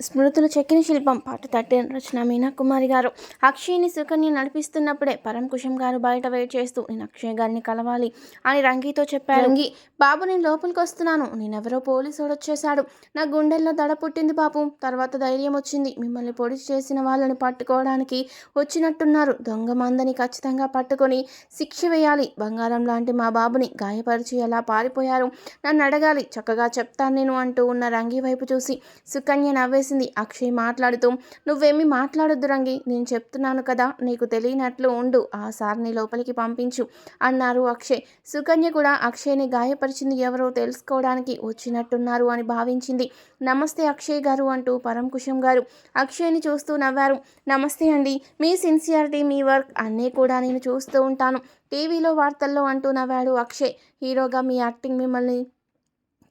స్మృతులు చెక్కిన శిల్పం పాట థర్టీన్ రచన మీనా కుమారి గారు. అక్షయ్ని సుకన్య నడిపిస్తున్నప్పుడే పరంకుశం గారు బయట వెయిట్ చేస్తూ నేను అక్షయ్ గారిని కలవాలి అని రంగితో చెప్పారు. రంగి బాబు నేను లోపలికి వస్తున్నాను. నేనెవరో పోలీసుడు వచ్చేశాడు నా గుండెల్లో దడ పుట్టింది బాబు తర్వాత ధైర్యం వచ్చింది. మిమ్మల్ని పొడి చేసిన వాళ్ళని పట్టుకోవడానికి వచ్చినట్టున్నారు. దొంగ మందని ఖచ్చితంగా పట్టుకొని శిక్ష వేయాలి. బంగారం లాంటి మా బాబుని గాయపరిచి ఎలా పారిపోయారు? నన్ను అడగాలి. చక్కగా చెప్తాను నేను అంటూ ఉన్న రంగి వైపు చూసి సుకన్య చేసింది. అక్షయ్ మాట్లాడుతూ నువ్వేమీ మాట్లాడొద్దు రంగి నేను చెప్తున్నాను కదా నీకు తెలియనట్లు ఉండు ఆ సార్ని లోపలికి పంపించు అన్నారు అక్షయ్. సుకన్య కూడా అక్షయ్ని గాయపరిచింది ఎవరో తెలుసుకోవడానికి వచ్చినట్టున్నారు అని భావించింది. నమస్తే అక్షయ్ గారు అంటూ పరంకుశం గారు అక్షయ్ని చూస్తూ నవ్వారు. నమస్తే అండి మీ సిన్సియారిటీ మీ వర్క్ అన్నీ కూడా నేను చూస్తూ ఉంటాను టీవీలో వార్తల్లో అంటూ నవ్వాడు అక్షయ్. హీరోగా మీ యాక్టింగ్ మిమ్మల్ని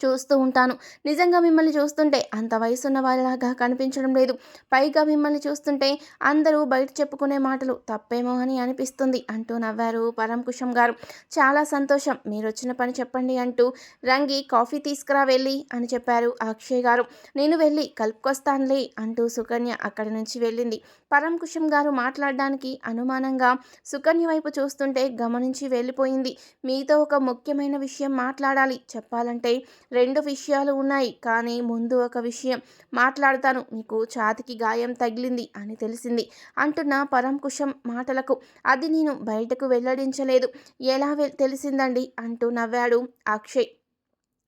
చూస్తూ ఉంటాను. నిజంగా మిమ్మల్ని చూస్తుంటే అంత వయసున్న వారిలాగా కనిపించడం లేదు. పైగా మిమ్మల్ని చూస్తుంటే అందరూ బయట చెప్పుకునే మాటలు తప్పేమో అని అనిపిస్తుంది అంటూ నవ్వారు పరంకుశం గారు. చాలా సంతోషం. మీరు వచ్చిన పని చెప్పండి అంటూ రంగి కాఫీ తీసుకురా వెళ్ళి అని చెప్పారు అక్షయ్ గారు. నేను వెళ్ళి కలుపుకొస్తానులే అంటూ సుకన్య అక్కడి నుంచి వెళ్ళింది. పరంకుశం గారు మాట్లాడడానికి అనుమానంగా సుకన్య వైపు చూస్తుంటే గమనించి వెళ్ళిపోయింది. మీతో ఒక ముఖ్యమైన విషయం మాట్లాడాలి. చెప్పాలంటే రెండు విషయాలు ఉన్నాయి. కానీ ముందు ఒక విషయం మాట్లాడతాను. మీకు ఛాతికి గాయం తగిలింది అని తెలిసింది. అంటున్న పరంకుశం మాటలకు అది నేను బయటకు వెల్లడించలేదు. ఎలా తెలిసిందండి? అంటూ నవ్వాడు అక్షయ్.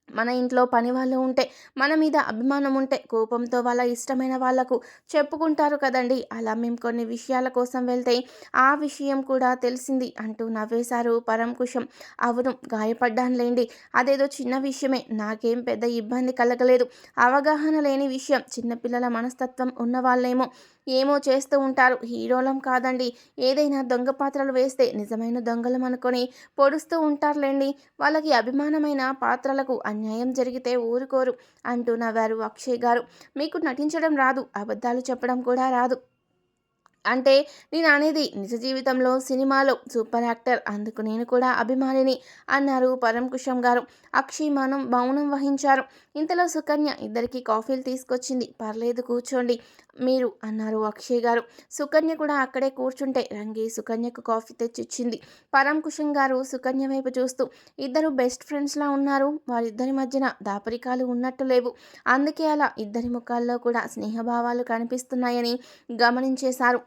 మన ఇంట్లో పని వాళ్ళు ఉంటే మన మీద అభిమానం ఉంటే కోపంతో వాళ్ళ ఇష్టమైన వాళ్ళకు చెప్పుకుంటారు కదండి. అలా మేము కొన్ని విషయాల కోసం వెళ్తే ఆ విషయం కూడా తెలిసింది అంటూ నవ్వేశారు పరంకుశం అవును గాయపడ్డానులేండి. అదేదో చిన్న విషయమే. నాకేం పెద్ద ఇబ్బంది కలగలేదు. అవగాహన లేని విషయం. చిన్నపిల్లల మనస్తత్వం ఉన్న వాళ్ళేమో ఏమో చేస్తూ ఉంటారు. హీరోలం కాదండి. ఏదైనా దొంగ పాత్రలు వేస్తే నిజమైన దొంగలం అనుకొని పొడుస్తూ ఉంటారులేండి. వాళ్ళకి అభిమానమైన పాత్రలకు అన్యాయం జరిగితే ఊరుకోరు అంటూ నవ్వారు అక్షయ్ గారు. మీకు నటించడం రాదు అబద్ధాలు చెప్పడం కూడా రాదు. అంటే నేను అనేది నిజ జీవితంలో సినిమాలో సూపర్ యాక్టర్ అందుకు నేను కూడా అభిమానిని అన్నారు పరంకుశం గారు. అక్షయ్ మనం మౌనం వహించారు. ఇంతలో సుకన్య ఇద్దరికి కాఫీలు తీసుకొచ్చింది. పర్లేదు కూర్చోండి. మీరు అన్నారు అక్షయ్ గారు. సుకన్య కూడా అక్కడే కూర్చుంటే రంగి సుకన్యకు కాఫీ తెచ్చిచ్చింది. కుషన్ గారు సుకన్య వైపు చూస్తూ ఇద్దరు బెస్ట్ ఫ్రెండ్స్లా ఉన్నారు. వారిద్దరి మధ్యన దాపరికాలు ఉన్నట్టు లేవు. అందుకే అలా ఇద్దరి ముఖాల్లో కూడా స్నేహభావాలు కనిపిస్తున్నాయని గమనించేశారు.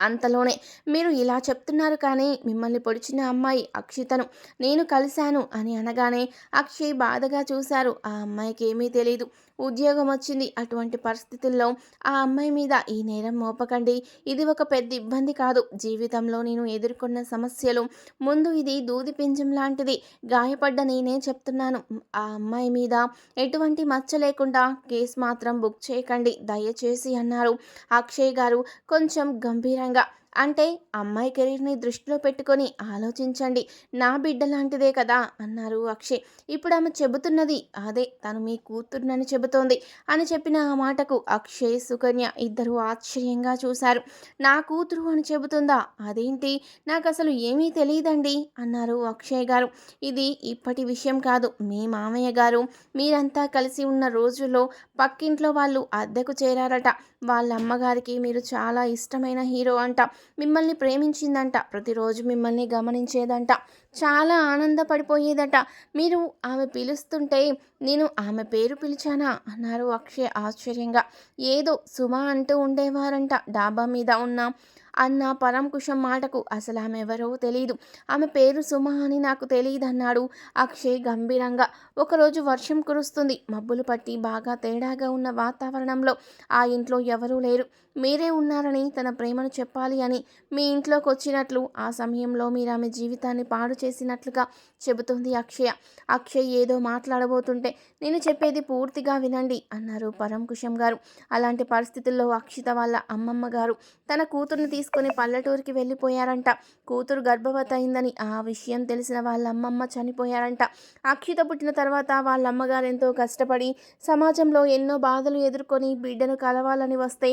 అంతలోనే మీరు ఇలా చెప్తున్నారు కానీ మిమ్మల్ని పొడిచిన అమ్మాయి అక్షితను నేను కలిశాను అని అనగానే అక్షయ్ బాధగా చూశారు. ఆ అమ్మాయికి ఏమీ తెలియదు ఉద్యోగం వచ్చింది అటువంటి పరిస్థితుల్లో ఆ అమ్మాయి మీద ఈ నేరం మోపకండి. ఇది ఒక పెద్ద ఇబ్బంది కాదు. జీవితంలో నేను ఎదుర్కొన్న సమస్యలు ముందు ఇది దూది పింజం లాంటిది. గాయపడ్డ నేనే చెప్తున్నాను. ఆ అమ్మాయి మీద ఎటువంటి మచ్చ లేకుండా కేసు మాత్రం బుక్ చేయకండి. దయచేసి అన్నారు. అక్షయ్ గారు కొంచెం గంభీరంగా అంటే అమ్మాయి కెరీర్ని దృష్టిలో పెట్టుకొని ఆలోచించండి. నా బిడ్డ లాంటిదే కదా అన్నారు అక్షయ్. ఇప్పుడు ఆమె చెబుతున్నది అదే తను మీ కూతురునని చెబుతోంది అని చెప్పిన ఆ మాటకు అక్షయ్ సుకన్య ఇద్దరు ఆశ్చర్యంగా చూశారు. నా కూతురు అని చెబుతుందా? అదేంటి? నాకు అసలు ఏమీ తెలియదండి అన్నారు అక్షయ్ గారు. ఇది ఇప్పటి విషయం కాదు మీ మామయ్య గారు. మీరంతా కలిసి ఉన్న రోజుల్లో పక్కింట్లో వాళ్ళు అద్దెకు చేరారట. వాళ్ళ అమ్మగారికి మీరు చాలా ఇష్టమైన హీరో అంట. మిమ్మల్ని ప్రేమించిందంట. ప్రతిరోజు మిమ్మల్ని గమనించేదంట. చాలా ఆనందపడిపోయేదట. మీరు ఆమె పిలుస్తుంటే నేను ఆమె పేరు పిలిచానా? అన్నారు అక్షయ్ ఆశ్చర్యంగా. ఏదో సుమ అంటూ ఉండేవారంట. డాబా మీద ఉన్న అన్న పరంకుశం మాటకు అసలు ఆమె ఎవరో తెలియదు ఆమె పేరు సుమ అని నాకు తెలియదన్నాడు అక్షయ్ గంభీరంగా. ఒకరోజు వర్షం కురుస్తుంది. మబ్బులు పట్టి బాగా తేడాగా ఉన్న వాతావరణంలో ఆ ఇంట్లో ఎవరూ లేరు. మీరే ఉన్నారని తన ప్రేమను చెప్పాలి అని మీ ఇంట్లోకి వచ్చినట్లు ఆ సమయంలో మీరు ఆమె జీవితాన్ని పాడు చేసినట్లుగా చెబుతుంది అక్షయ. అక్షయ్ ఏదో మాట్లాడబోతుంటే నేను చెప్పేది పూర్తిగా వినండి అన్నారు పరంకుశం గారు. అలాంటి పరిస్థితుల్లో అక్షిత వాళ్ళ అమ్మమ్మ గారు తన కూతుర్ని తీసుకొని పల్లెటూరికి వెళ్ళిపోయారంట. కూతురు గర్భవతి అయిందని ఆ విషయం తెలిసిన వాళ్ళ అమ్మమ్మ చనిపోయారంట. అక్షిత పుట్టిన తర్వాత వాళ్ళ అమ్మగారు ఎంతో కష్టపడి సమాజంలో ఎన్నో బాధలు ఎదుర్కొని బిడ్డను కలవాలని వస్తే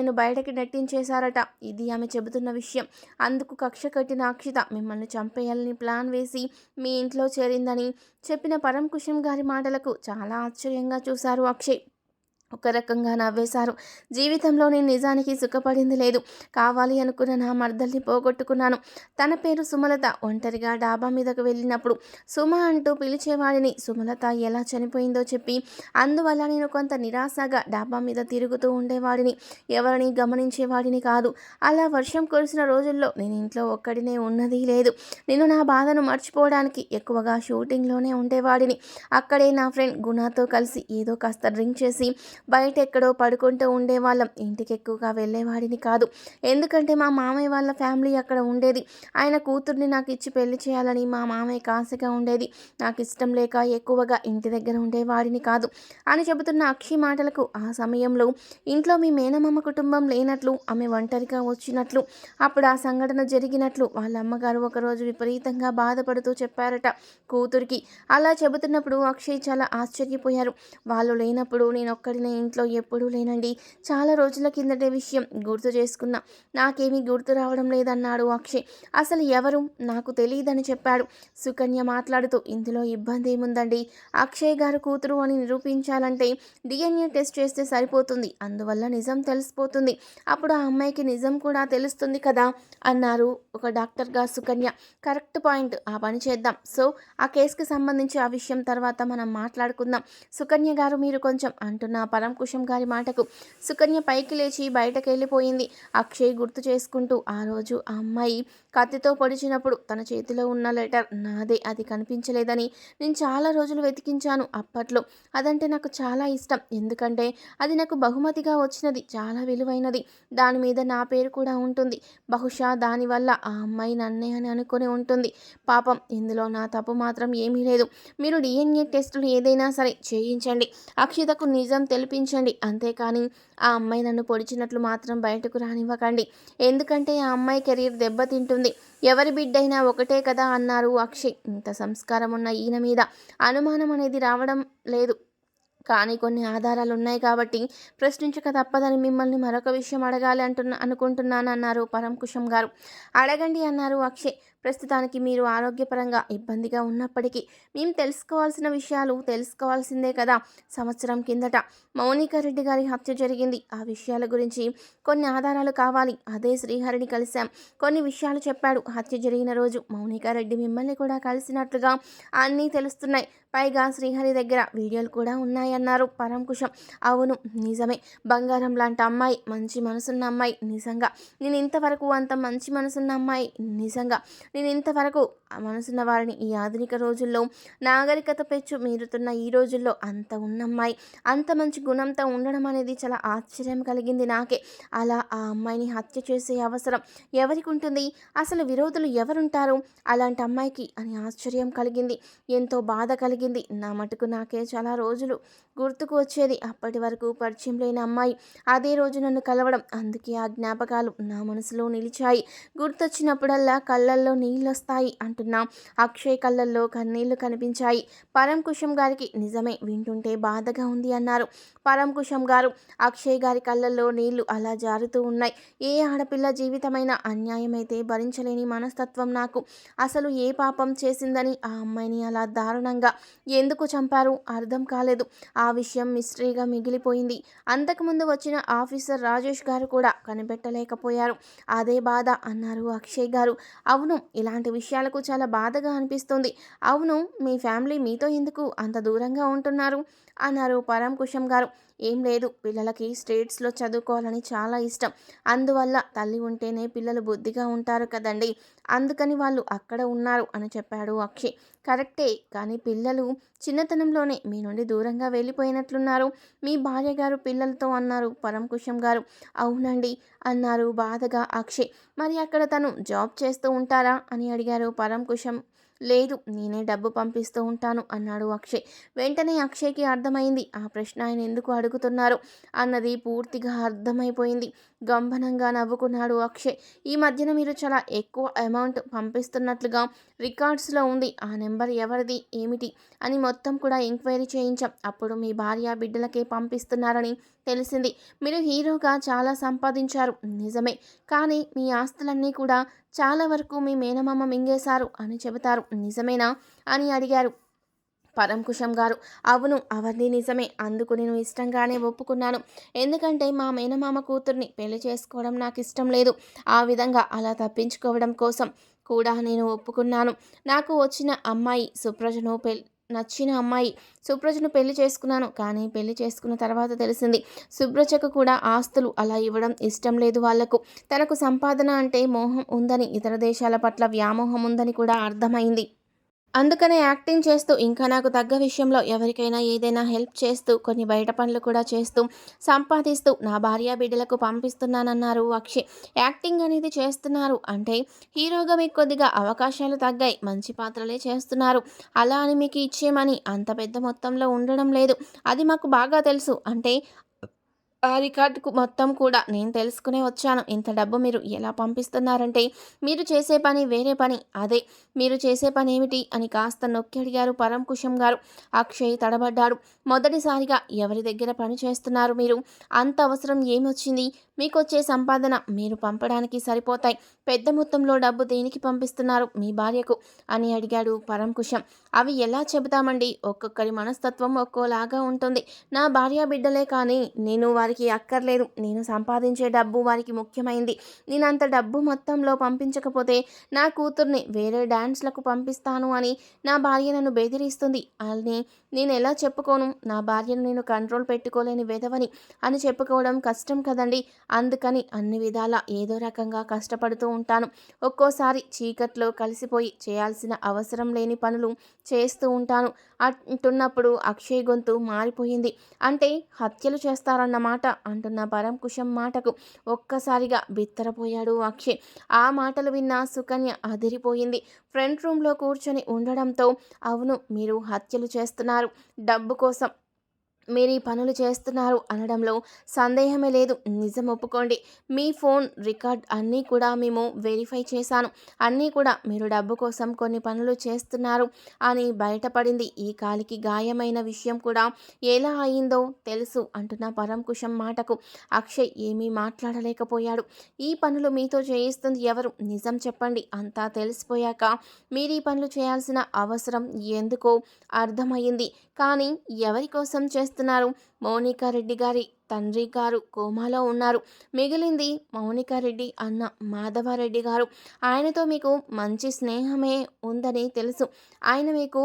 ఆమెను బయటకి నెట్టించేశారట. ఇది ఆమె చెబుతున్న విషయం. అందుకు కక్ష కట్టిన అక్షిత మిమ్మల్ని చంపేయాలని ప్లాన్ వేసి మీ ఇంట్లో చేరిందని చెప్పిన పరం కుషం గారి మాటలకు చాలా ఆశ్చర్యంగా చూశారు అక్షయ్. ఒక రకంగా నవ్వేశారు. జీవితంలో నేను నిజానికి సుఖపడింది లేదు. కావాలి అనుకున్న నా మర్దల్ని పోగొట్టుకున్నాను. తన పేరు సుమలత. ఒంటరిగా డాబా మీదకు వెళ్ళినప్పుడు సుమ అంటూ పిలిచేవాడిని సుమలత ఎలా చనిపోయిందో చెప్పి. అందువల్ల నేను కొంత నిరాశగా డాబా మీద తిరుగుతూ ఉండేవాడిని. ఎవరిని గమనించేవాడిని కాదు. అలా వర్షం కురిసిన రోజుల్లో నేను ఇంట్లో ఒక్కడినే ఉన్నది లేదు. నేను నా బాధను మర్చిపోవడానికి ఎక్కువగా షూటింగ్లోనే ఉండేవాడిని. అక్కడే నా ఫ్రెండ్ గుణాతో కలిసి ఏదో కాస్త డ్రింక్ చేసి బయట ఎక్కడో పడుకుంటూ ఉండేవాళ్ళం. ఇంటికి ఎక్కువగా వెళ్ళేవాడిని కాదు. ఎందుకంటే మా మామయ్య వాళ్ళ ఫ్యామిలీ అక్కడ ఉండేది. ఆయన కూతుర్ని నాకు ఇచ్చి పెళ్ళి చేయాలని మా మామయ్య కాశగా ఉండేది. నాకు ఇష్టం లేక ఎక్కువగా ఇంటి దగ్గర ఉండేవాడిని కాదు. అని చెబుతున్న అక్షి మాటలకు ఆ సమయంలో ఇంట్లో మీ మేనమామ కుటుంబం లేనట్లు ఆమె ఒంటరిగా వచ్చినట్లు అప్పుడు ఆ సంఘటన జరిగినట్లు వాళ్ళ అమ్మగారు ఒకరోజు విపరీతంగా బాధపడుతూ చెప్పారట కూతురికి. అలా చెబుతున్నప్పుడు అక్షయ్ చాలా ఆశ్చర్యపోయారు. వాళ్ళు లేనప్పుడు నేను ఒక్కడినే ఇంట్లో ఎప్పుడూ లేనండి. చాలా రోజుల కిందటే విషయం గుర్తు చేసుకున్నా. నాకేమీ గుర్తు రావడం లేదన్నాడు అక్షయ్. అసలు ఎవరు? నాకు తెలియదని చెప్పాడు. సుకన్య మాట్లాడుతూ ఇందులో ఇబ్బంది ఏముందండి అక్షయ్ గారు కూతురు అని నిరూపించాలంటే డిఎన్ఏ టెస్ట్ చేస్తే సరిపోతుంది. అందువల్ల నిజం తెలిసిపోతుంది. అప్పుడు ఆ అమ్మాయికి నిజం కూడా తెలుస్తుంది కదా? అన్నారు ఒక డాక్టర్గా సుకన్య. Correct point. ఆ పని చేద్దాం. సో ఆ కేసుకి సంబంధించి ఆ విషయం తర్వాత మనం మాట్లాడుకుందాం. సుకన్య గారు మీరు కొంచెం అంటున్న పరంకుశం గారి మాటకు సుకన్య పైకి లేచి బయటకెళ్ళిపోయింది. అక్షయ్ గుర్తు చేసుకుంటూ ఆ రోజు ఆ అమ్మాయి కత్తితో పొడిచినప్పుడు తన చేతిలో ఉన్న లెటర్ నాదే అది కనిపించలేదని నేను చాలా రోజులు వెతికించాను అప్పట్లో. అదంటే నాకు చాలా ఇష్టం. ఎందుకంటే అది నాకు బహుమతిగా వచ్చినది చాలా విలువైనది. దాని మీద నా పేరు కూడా ఉంటుంది. బహుశా దానివల్ల ఆ అమ్మాయి నన్నే అని అనుకుని ఉంటుంది. పాపం ఇందులో నా తప్పు మాత్రం ఏమీ లేదు. మీరు డిఎన్ఏ టెస్టులు ఏదైనా సరే చేయించండి. అక్షితకు నిజం తెలిపించండి. అంతేకాని ఆ అమ్మాయి నన్ను పొడిచినట్లు మాత్రం బయటకు రానివ్వకండి. ఎందుకంటే ఆ అమ్మాయి కెరీర్ దెబ్బతింటుంది. ఎవరి బిడ్డైనా ఒకటే కదా అన్నారు అక్షయ్. ఇంత సంస్కారం ఉన్న ఈయన మీద అనుమానం అనేది రావడం లేదు. కానీ కొన్ని ఆధారాలు ఉన్నాయి కాబట్టి ప్రశ్నించక తప్పదని మిమ్మల్ని మరొక విషయం అడగాలి అంటున్న అనుకుంటున్నాను అన్నారు పరంకుశం గారు. అడగండి అన్నారు అక్షయ్. ప్రస్తుతానికి మీరు ఆరోగ్యపరంగా ఇబ్బందిగా ఉన్నప్పటికీ మేము తెలుసుకోవాల్సిన విషయాలు తెలుసుకోవాల్సిందే కదా. సంవత్సరం కిందట మౌనిక రెడ్డి గారి హత్య జరిగింది. ఆ విషయాల గురించి కొన్ని ఆధారాలు కావాలి. అదే శ్రీహరిని కలిశాం. కొన్ని విషయాలు చెప్పాడు. హత్య జరిగిన రోజు మౌనికా రెడ్డి మిమ్మల్ని కూడా కలిసినట్లుగా అన్నీ తెలుస్తున్నాయి. పైగా శ్రీహరి దగ్గర వీడియోలు కూడా ఉన్నాయన్నారు. పరంకుశం అవును నిజమే. బంగారం లాంటి అమ్మాయి మంచి మనసున్న అమ్మాయి నిజంగా. నేను ఇంతవరకు అంత మంచి మనసున్న అమ్మాయి నిజంగా. నేను ఇంతవరకు మనసున్న వారిని ఈ ఆధునిక రోజుల్లో నాగరికత పెచ్చు మీరుతున్న ఈ రోజుల్లో అంత ఉన్న అమ్మాయి అంత మంచి గుణంతో ఉండడం అనేది చాలా ఆశ్చర్యం కలిగింది నాకే. అలా ఆ అమ్మాయిని హత్య చేసే అవసరం ఎవరికి ఉంటుంది? అసలు విరోధులు ఎవరుంటారు? అలాంటి అమ్మాయికి అని ఆశ్చర్యం కలిగింది. ఎంతో బాధ కలిగింది. నా మటుకు నాకే చాలా రోజులు గుర్తుకు వచ్చేది. అప్పటి వరకు పరిచయం లేని అమ్మాయి. అదే రోజు నన్ను కలవడం. అందుకే ఆ జ్ఞాపకాలు నా మనసులో నిలిచాయి. గుర్తొచ్చినప్పుడల్లా కళ్ళల్లో నీళ్ళొస్తాయి అంటున్నాం. అక్షయ్ కళ్ళల్లో కన్నీళ్ళు కనిపించాయి. పరం కుషం గారికి నిజమే వింటుంటే బాధగా ఉంది అన్నారు. పరం కుషం గారు అక్షయ్ గారి కళ్ళల్లో నీళ్ళు అలా జారుతూ ఉన్నాయి. ఏ ఆడపిల్ల జీవితమైన అన్యాయమైతే భరించలేని మనస్తత్వం నాకు. అసలు ఏ పాపం చేసిందని ఆ అమ్మాయిని అలా దారుణంగా ఎందుకు చంపారు? అర్థం కాలేదు. ఆ విషయం మిస్టరీగా మిగిలిపోయింది. అంతకుముందు వచ్చిన ఆఫీసర్ రాజేష్ గారు కూడా కనిపెట్టలేకపోయారు. అదే బాధ అన్నారు అక్షయ్ గారు. అవును ఇలాంటి విషయాలకు చాలా బాధగా అనిపిస్తుంది. అవును మీ ఫ్యామిలీ మీతో ఎందుకు అంత దూరంగా ఉంటున్నారు? అన్నారు పరంకుశం గారు. ఏం లేదు. పిల్లలకి స్టేట్స్లో చదువుకోవాలని చాలా ఇష్టం. అందువల్ల తల్లి ఉంటేనే పిల్లలు బుద్ధిగా ఉంటారు కదండి. అందుకని వాళ్ళు అక్కడ ఉన్నారు అని చెప్పాడు అక్షయ్ కరెక్టే కానీ పిల్లలు చిన్నతనంలోనే మీ నుండి దూరంగా వెళ్ళిపోయినట్లున్నారు. మీ భార్య గారు పిల్లలతో అన్నారు పరంకుశం గారు. అవునండి అన్నారు బాధగా అక్షయ్ మరి అక్కడ తను జాబ్ చేస్తూ ఉంటారా? అని అడిగారు పరంకుశం లేదు నేనే డబ్బు పంపిస్తూ ఉంటాను అన్నాడు అక్షయ్. వెంటనే అక్షయ్కి అర్థమైంది ఆ ప్రశ్న ఆయన ఎందుకు అడుగుతున్నారు? అన్నది పూర్తిగా అర్థమైపోయింది. గంభనంగా నవ్వుకున్నాడు అక్షయ్. ఈ మధ్యన మీరు చాలా ఎక్కువ అమౌంట్ పంపిస్తున్నట్లుగా రికార్డ్స్లో ఉంది. ఆ నెంబర్ ఎవరిది ఏమిటి అని మొత్తం కూడా ఎంక్వైరీ చేయించాం. అప్పుడు మీ భార్య బిడ్డలకే పంపిస్తున్నారని తెలిసింది. మీరు హీరోగా చాలా సంపాదించారు. నిజమే. కానీ మీ ఆస్తులన్నీ కూడా చాలా వరకు మీ మేనమామ మింగేశారు అని చెబుతారు. నిజమేనా? అని అడిగారు పరంకుశం గారు. అవును అవన్నీ నిజమే. అందుకు నేను ఇష్టంగానే ఒప్పుకున్నాను. ఎందుకంటే మా మేనమామ కూతుర్ని పెళ్ళి చేసుకోవడం నాకు ఇష్టం లేదు. ఆ విధంగా అలా తప్పించుకోవడం కోసం కూడా నేను ఒప్పుకున్నాను. నాకు వచ్చిన అమ్మాయి సుప్రజను పెళ్ళి నచ్చిన అమ్మాయి సుబ్రజను పెళ్ళి చేసుకున్నాను. కానీ పెళ్ళి చేసుకున్న తర్వాత తెలిసింది సుబ్రజకు కూడా ఆస్తులు అలా ఇవ్వడం ఇష్టం లేదు వాళ్ళకు. తనకు సంపాదన అంటే మోహం ఉందని ఇతర దేశాల పట్ల వ్యామోహం ఉందని కూడా అర్థమైంది. అందుకనే యాక్టింగ్ చేస్తూ ఇంకా నాకు తగ్గ విషయంలో ఎవరికైనా ఏదైనా హెల్ప్ చేస్తూ కొన్ని బయట పనులు కూడా చేస్తూ సంపాదిస్తూ నా భార్య బిడ్డలకు పంపిస్తున్నానన్నారు అక్షయ్. యాక్టింగ్ అనేది చేస్తున్నారు అంటే హీరోగా మీకు కొద్దిగా అవకాశాలు తగ్గాయి మంచి పాత్రలే చేస్తున్నారు. అలా అని మీకు ఇచ్చేమని అంత పెద్ద మొత్తంలో ఉండడం లేదు. అది మాకు బాగా తెలుసు. అంటే ఆ రికార్డుకు మొత్తం కూడా నేను తెలుసుకునే వచ్చాను. ఇంత డబ్బు మీరు ఎలా పంపిస్తున్నారంటే మీరు చేసే పని వేరే పని. అదే మీరు చేసే పని ఏమిటి అని కాస్త నొక్కి అడిగారు పరంకుశం గారు. అక్షయ్ తడబడ్డాడు. మొదటిసారిగా ఎవరి దగ్గర పని చేస్తున్నారు మీరు? అంత అవసరం ఏమొచ్చింది? మీకు వచ్చే సంపాదన మీరు పంపడానికి సరిపోతాయి. పెద్ద మొత్తంలో డబ్బు దేనికి పంపిస్తున్నారు మీ భార్యకు? అని అడిగాడు పరంకుశం అవి ఎలా చెబుతామండి? ఒక్కొక్కరి మనస్తత్వం ఒక్కోలాగా ఉంటుంది. నా భార్య బిడ్డలే కానీ నేను వారి వారికి అక్కర్లేదు. నేను సంపాదించే డబ్బు వారికి ముఖ్యమైంది. నేను అంత డబ్బు మొత్తంలో పంపించకపోతే నా కూతుర్ని వేరే డ్యాన్స్లకు పంపిస్తాను అని నా భార్య నన్ను బెదిరిస్తుంది. అని నేను ఎలా చెప్పుకోను? నా భార్యను నేను కంట్రోల్ పెట్టుకోలేని విధవని అని చెప్పుకోవడం కష్టం కదండి. అందుకని అన్ని విధాలా ఏదో రకంగా కష్టపడుతూ ఉంటాను. ఒక్కోసారి చీకట్లో కలిసిపోయి చేయాల్సిన అవసరం లేని పనులు చేస్తూ ఉంటాను. అంటున్నప్పుడు అక్షయ్ గొంతు మారిపోయింది. అంటే హత్యలు చేస్తారన్నమాట. మాట అంటున్న పరంకుశం మాటకు ఒక్కసారిగా బిత్తరపోయాడు అక్షయ్. ఆ మాటలు విన్న సుకన్య అదిరిపోయింది. ఫ్రంట్ రూమ్లో కూర్చొని ఉండడంతో అవును మీరు హత్యలు చేస్తున్నారు. డబ్బు కోసం మీరు ఈ పనులు చేస్తున్నారు అనడంలో సందేహమే లేదు. నిజం ఒప్పుకోండి. మీ ఫోన్ రికార్డ్ అన్నీ కూడా మేము వెరిఫై చేశాను. అన్నీ కూడా మీరు డబ్బు కోసం కొన్ని పనులు చేస్తున్నారు అని బయటపడింది. ఈ కాలికి గాయమైన విషయం కూడా ఎలా అయిందో తెలుసు అంటున్న పరంకుశం మాటకు. అక్షయ్ ఏమీ మాట్లాడలేకపోయాడు. ఈ పనులు మీతో చేయిస్తుంది ఎవరు? నిజం చెప్పండి. అంతా తెలిసిపోయాక మీరు ఈ పనులు చేయాల్సిన అవసరం ఎందుకో అర్థమయ్యింది. కానీ ఎవరి కోసం చేస్తున్నారు? మౌనికా రెడ్డి గారి తండ్రి గారు కోమాలో ఉన్నారు. మిగిలింది మౌనికా రెడ్డి అన్న మాధవారెడ్డి గారు. ఆయనతో మీకు మంచి స్నేహమే ఉందని తెలుసు. ఆయన మీకు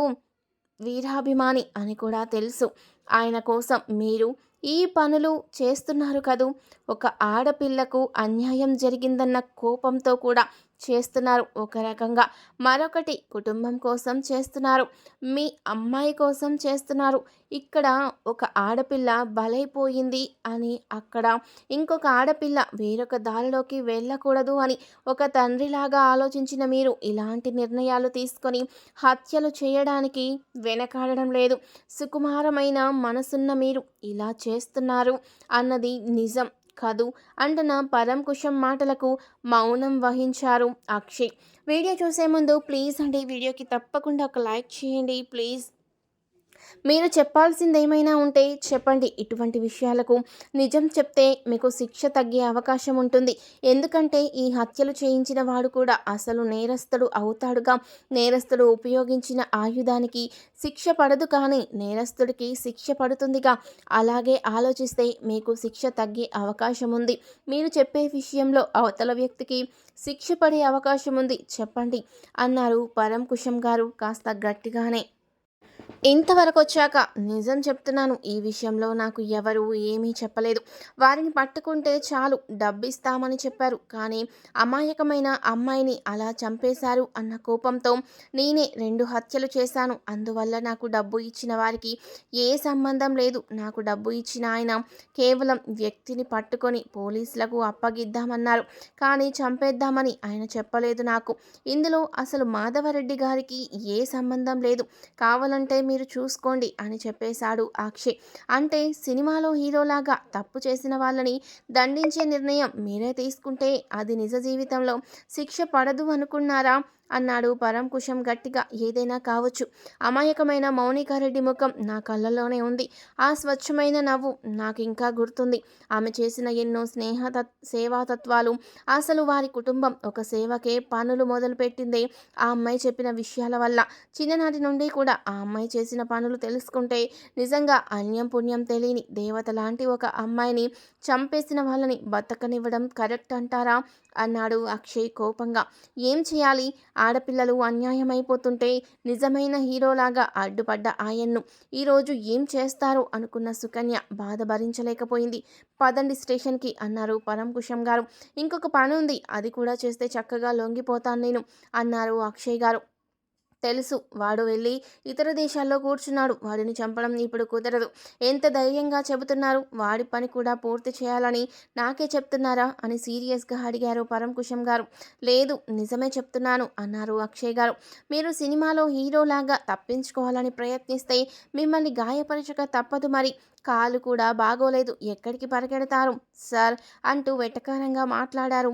వీరాభిమాని అని కూడా తెలుసు. ఆయన కోసం మీరు ఈ పనులు చేస్తున్నారు కదూ. ఒక ఆడపిల్లకు అన్యాయం జరిగిందన్న కోపంతో కూడా చేస్తున్నారు. ఒక రకంగా మరొకటి కుటుంబం కోసం చేస్తున్నారు. మీ అమ్మాయి కోసం చేస్తున్నారు. ఇక్కడ ఒక ఆడపిల్ల బలైపోయింది అని అక్కడ ఇంకొక ఆడపిల్ల వేరొక దారిలోకి వెళ్ళకూడదు అని ఒక తండ్రిలాగా ఆలోచించిన మీరు ఇలాంటి నిర్ణయాలు తీసుకొని హత్యలు చేయడానికి వెనకాడడం లేదు. సుకుమారమైన మనసున్న మీరు ఇలా చేస్తున్నారు అన్నది నిజం. కాదు. అంటున్న పరంకుశం మాటలకు మౌనం వహించారు అక్షయ్. వీడియో చూసే ముందు ప్లీజ్ అండి వీడియోకి తప్పకుండా ఒక లైక్ చేయండి. ప్లీజ్ మీరు చెప్పాల్సింది ఏమైనా ఉంటే చెప్పండి. ఇటువంటి విషయాలకు నిజం చెప్తే మీకు శిక్ష తగ్గే అవకాశం ఉంటుంది. ఎందుకంటే ఈ హత్యలు చేయించిన వాడు కూడా అసలు నేరస్తుడు అవుతాడుగా. నేరస్తుడు ఉపయోగించిన ఆయుధానికి శిక్ష పడదు కానీ నేరస్తుడికి శిక్ష పడుతుందిగా. అలాగే ఆలోచిస్తే మీకు శిక్ష తగ్గే అవకాశం ఉంది. మీరు చెప్పే విషయంలో అవతల వ్యక్తికి శిక్ష పడే అవకాశం ఉంది. చెప్పండి. అన్నారు పరంకుశం గారు కాస్త గట్టిగానే. ఇంతవరకు వచ్చాక నిజం చెప్తున్నాను ఈ విషయంలో నాకు ఎవరు ఏమీ చెప్పలేదు. వారిని పట్టుకుంటే చాలు డబ్బు ఇస్తామని చెప్పారు. కానీ అమాయకమైన అమ్మాయిని అలా చంపేశారు అన్న కోపంతో నేనే రెండు హత్యలు చేశాను. అందువల్ల నాకు డబ్బు ఇచ్చిన వారికి ఏ సంబంధం లేదు. నాకు డబ్బు ఇచ్చిన ఆయన కేవలం వ్యక్తిని పట్టుకొని పోలీసులకు అప్పగిద్దామన్నారు. కానీ చంపేద్దామని ఆయన చెప్పలేదు నాకు. ఇందులో అసలు మాధవరెడ్డి గారికి ఏ సంబంధం లేదు. కావాలంటే మీరు చూసుకోండి అని చెప్పేశాడు అక్షయ్. అంటే సినిమాలో హీరోలాగా తప్పు చేసిన వాళ్ళని దండించే నిర్ణయం మీరే తీసుకుంటే అది నిజ జీవితంలో శిక్ష పడదు అనుకున్నారా? అన్నాడు పరంకుశం గట్టిగా. ఏదైనా కావచ్చు. అమాయకమైన మౌనికారెడ్డి ముఖం నా కళ్ళలోనే ఉంది. ఆ స్వచ్ఛమైన నవ్వు నాకు ఇంకా గుర్తుంది. ఆమె చేసిన ఎన్నో స్నేహ సేవాతత్వాలు. అసలు వారి కుటుంబం ఒక సేవకే పనులు మొదలుపెట్టిందే ఆ అమ్మాయి చెప్పిన విషయాల వల్ల. చిన్ననాటి నుండి కూడా ఆ అమ్మాయి చేసిన పనులు తెలుసుకుంటే నిజంగా అన్యం పుణ్యం తెలియని దేవత లాంటి ఒక అమ్మాయిని చంపేసిన వాళ్ళని బతకనివ్వడం కరెక్ట్ అంటారా? అన్నాడు అక్షయ్ కోపంగా. ఏం చేయాలి? ఆడపిల్లలు అన్యాయమైపోతుంటే నిజమైన హీరోలాగా అడ్డుపడ్డ ఆయన్ను. ఈరోజు ఏం చేస్తారు అనుకున్న సుకన్య బాధ భరించలేకపోయింది. పదండి స్టేషన్కి అన్నారు పరంకుశం గారు. ఇంకొక పని ఉంది అది కూడా చేస్తే చక్కగా లొంగిపోతాను నేను అన్నారు అక్షయ్ గారు. తెలుసు. వాడు వెళ్ళి ఇతర దేశాల్లో కూర్చున్నాడు. వాడిని చంపడం ఇప్పుడు కుదరదు. ఎంత ధైర్యంగా చెబుతున్నారు? వాడి పని కూడా పూర్తి చేయాలని నాకే చెప్తున్నారా? అని సీరియస్గా అడిగారు పరంకుశం గారు. లేదు నిజమే చెప్తున్నాను అన్నారు అక్షయ్ గారు. మీరు సినిమాలో హీరోలాగా తప్పించుకోవాలని ప్రయత్నిస్తే మిమ్మల్ని గాయపరచక తప్పదు మరి. కాలు కూడా బాగోలేదు. ఎక్కడికి పరిగెడతారు? సార్ అంటూ వెటకారంగా మాట్లాడారు.